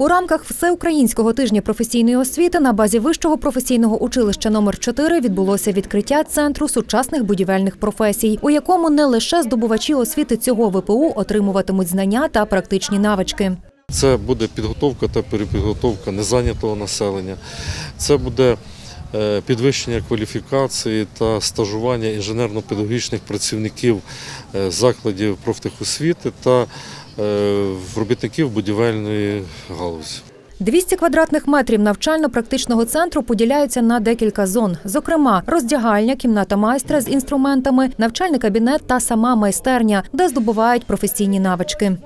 У рамках всеукраїнського тижня професійної освіти на базі вищого професійного училища номер 4 відбулося відкриття центру сучасних будівельних професій, у якому не лише здобувачі освіти цього ВПУ отримуватимуть знання та практичні навички. Це буде підготовка та перепідготовка незайнятого населення. Це буде підвищення кваліфікації та стажування інженерно-педагогічних працівників е, закладів профтехосвіти та е, робітників будівельної галузі. 200 квадратних метрів навчально-практичного центру поділяються на декілька зон. Зокрема, роздягальня, кімната майстра з інструментами, навчальний кабінет та сама майстерня, де здобувають професійні навички.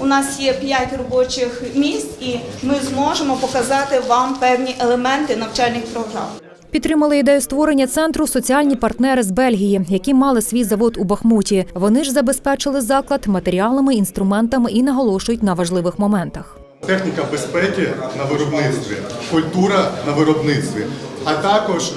У нас є 5 робочих місць, і ми зможемо показати вам певні елементи навчальних програм. Підтримали ідею створення центру соціальні партнери з Бельгії, які мали свій завод у Бахмуті. Вони ж забезпечили заклад матеріалами, інструментами і наголошують на важливих моментах. Техніка безпеки на виробництві, культура на виробництві, а також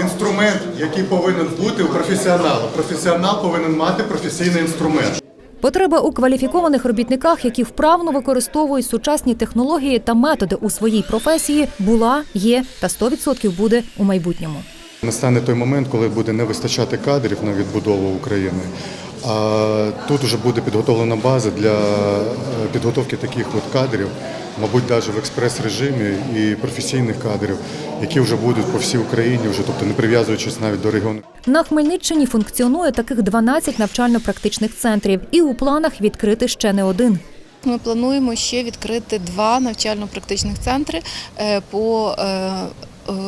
інструмент, який повинен бути у професіонала. Професіонал повинен мати професійний інструмент. Потреба у кваліфікованих робітниках, які вправно використовують сучасні технології та методи у своїй професії, була, є та 100% буде у майбутньому. Настане той момент, коли буде не вистачати кадрів на відбудову України. А тут вже буде підготовлена база для е, підготовки таких от кадрів, мабуть, навіть в експрес-режимі і професійних кадрів, які вже будуть по всій Україні, вже тобто не прив'язуючись навіть до регіону. На Хмельниччині функціонує таких 12 навчально-практичних центрів, і у планах відкрити ще не один. Ми плануємо ще відкрити два навчально-практичних центри е, по е,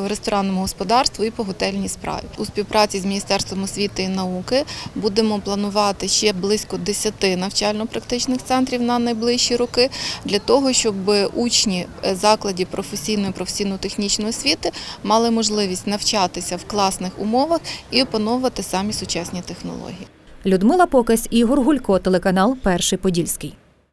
ресторанному господарству і по готельній справі. У співпраці з Міністерством освіти і науки будемо планувати ще близько 10 навчально-практичних центрів на найближчі роки для того, щоб учні е, закладів професійної професійно-технічної освіти мали можливість навчатися в класних умовах і опановувати самі сучасні технології. Людмила Покась, Ігор Гулько, телеканал Перший Подільський.